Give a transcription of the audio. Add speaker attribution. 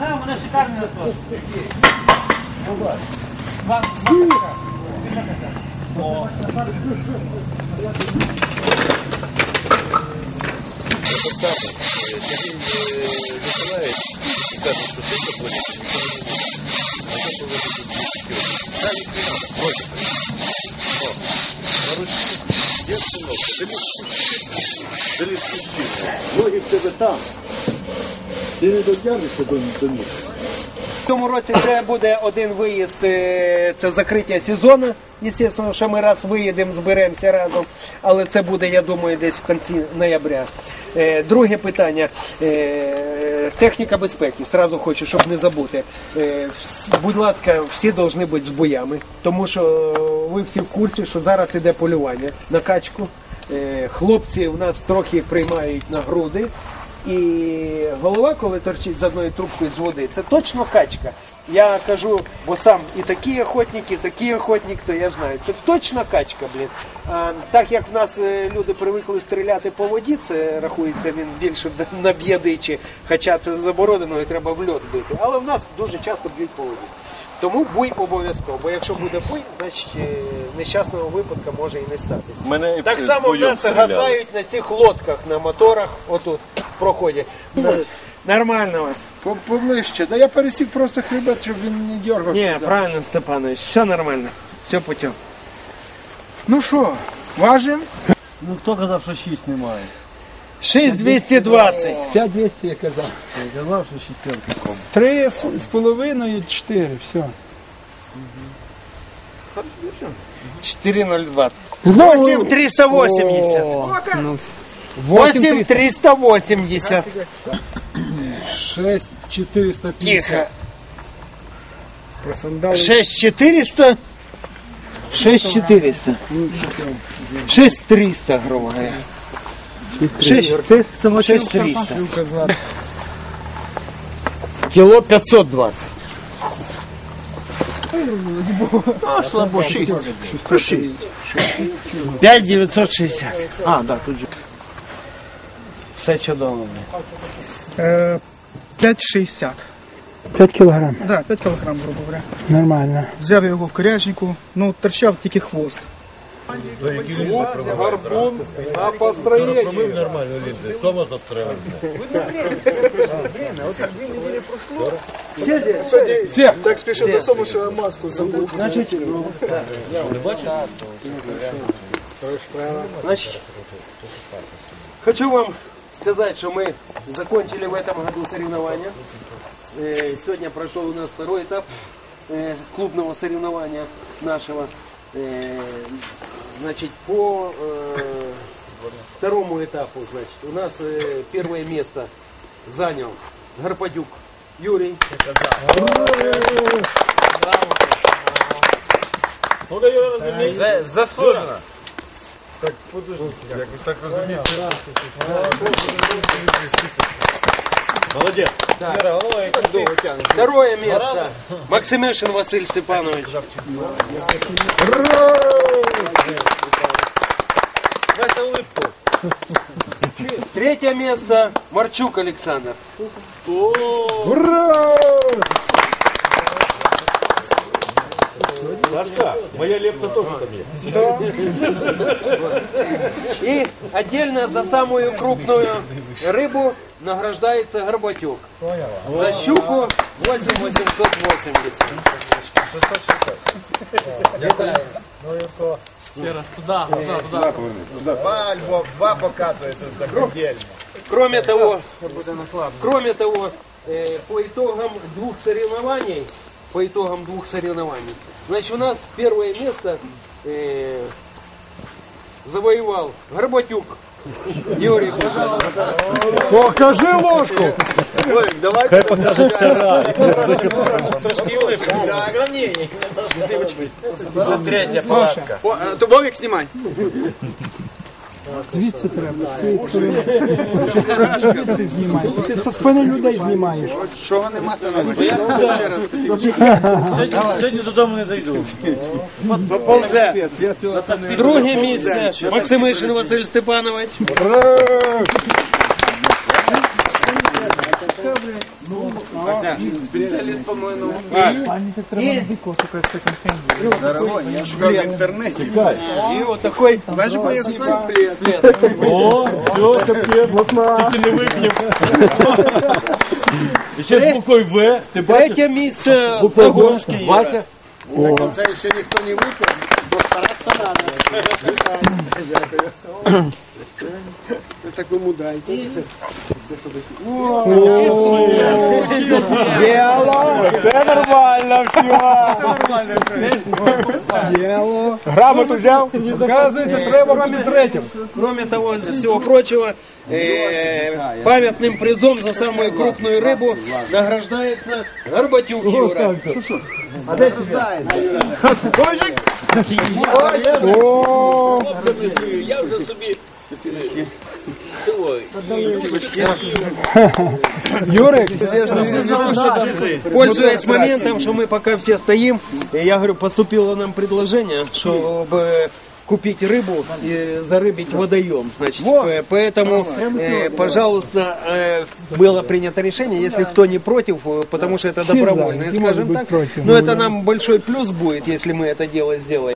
Speaker 1: А, вона шикарна тут.
Speaker 2: Ноги в тебе там. Ти не дотягнешся до, них.
Speaker 3: В цьому році ще буде один виїзд, е, це закриття сезону. Звісно, що ми раз виїдемо, зберемося разом, але це буде, я думаю, десь в кінці ноября. Е, Друге питання. Е, Техніка безпеки. Сразу хочу, щоб не забути. Будь ласка, всі повинні бути з боями, тому що ви всі в курсі, що зараз іде полювання на качку. Хлопці в нас трохи приймають на груди. І голова, коли торчить з одною трубкою з води, це точно качка. Я кажу, бо сам і такі охотники, і такий охотник, то я знаю, це точно качка, блін. А, так як в нас е, люди привикли стріляти по воді, це рахується він більше наб'є дичі, хоча це заборонено і треба в льот бити. Але в нас дуже часто б'ють по воді. Тому буй обов'язково, бо якщо буде буй, значить е, нещасного випадку може і не статися.
Speaker 2: Мене
Speaker 3: Так само в нас
Speaker 2: стріляли.
Speaker 3: газають на цих лодках на моторах, отут проходять. Нормально у вас.
Speaker 4: По- Поближче. Да я пересік просто хребет, щоб він не дергався.
Speaker 3: Ні,
Speaker 4: за-
Speaker 3: правильно, Степанович, все нормально. Все путем.
Speaker 4: Ну що, важим?
Speaker 2: Ну хто казав, що 6 немає?
Speaker 3: 6220.
Speaker 4: 5200 я казав.
Speaker 2: Я казав, що шістерки ком.
Speaker 4: Три з половиною, чотири, все.
Speaker 3: 4020. 8380.
Speaker 4: Ну,
Speaker 3: 8380.
Speaker 4: 6450.
Speaker 3: Тихо.
Speaker 4: Просандали.
Speaker 3: 6400. 6400. 6300, грубо говоря. 6300.
Speaker 4: Шлюка знати.
Speaker 3: Кило 520.
Speaker 2: А, слабо 6. 106.
Speaker 3: 5960.
Speaker 2: А, да, тут же.
Speaker 3: Все чудово. блін.
Speaker 5: Е, 5,60.
Speaker 4: 5 кілограм.
Speaker 5: Да, 5 кілограм, грубо говоря.
Speaker 4: Нормально.
Speaker 5: Взяв його в коряжнику, ну торчав тільки хвост.
Speaker 3: Гарпун на построєнні.
Speaker 2: Нормально лізе. Сома застрелив.
Speaker 4: Все.
Speaker 5: Так спішив до сому, що я маску забув.
Speaker 3: Значить, хочу вам сказать, что мы закончили в этом году соревнования. Э, Сегодня прошел у нас второй этап э, клубного соревнования нашего. Э, Значит, по э, второму этапу, значит, у нас э, первое место занял Гарпадюк Юрий.
Speaker 2: Ну, да, я розумію.
Speaker 1: Заслужено.
Speaker 2: Якось так розуміється. Тягне.
Speaker 3: Второе место Максимешин Василий Степанович.
Speaker 2: Вася улипку.
Speaker 3: Третье место Марчук Александр.
Speaker 2: Сашка, моя лепта теж там є.
Speaker 3: И отдельно за самую крупную рыбу награждается Горбатюк. За щуку 8880.
Speaker 6: Альбом, два показывается так отдельно.
Speaker 3: Кроме того, кроме того, э, по итогам двух соревнований, по итогам двух соревнований, значит, у нас первое место э, завоевал Горбатюк. Юрий, пожалуйста.
Speaker 4: Покажи ложку.
Speaker 2: Хай покаже стара.
Speaker 3: Трошки улыбку.
Speaker 1: Третя палатка.
Speaker 5: Вовик, знімай.
Speaker 4: Звідси треба, з цієї сторони. Звідси знімай. Ти со спини людей знімаєш.
Speaker 6: Чого нема, то не
Speaker 2: Сьогодні додому не дойду.
Speaker 3: Друге місце Максимишин Василь Степанович.
Speaker 1: Спеціаліст по моєму.
Speaker 6: в интернете.
Speaker 3: І от такий
Speaker 6: Знаешь, какой я комплект?
Speaker 2: О, все, капець, лопна. Тільки не вип'ємо. І ще з буквою В, ти бачиш?
Speaker 3: третє місце Загорський.
Speaker 2: Вася?
Speaker 6: Так це ще ніхто не випив, бо старатися треба.
Speaker 5: Ви так вимудрайте.
Speaker 4: Це нормально, всього. Діло. Грамоту взяв? Оказується, треба вам і третім.
Speaker 3: Кроме того, из всего прочего, э, памятным призом за самую крупную рыбу награждается Горбатюк Юра.
Speaker 4: О,
Speaker 1: Я вже собі цього.
Speaker 4: Юрик,
Speaker 3: Пользуясь моментом, что мы пока все стоим, я говорю, поступило нам предложение, чтобы купить рыбу и зарыбить водоем. Значит, э, поэтому, э, пожалуйста, э, было принято решение, если кто не против, э, потому что это добровольно, скажем так. Но это нам большой плюс будет, если мы это дело сделаем.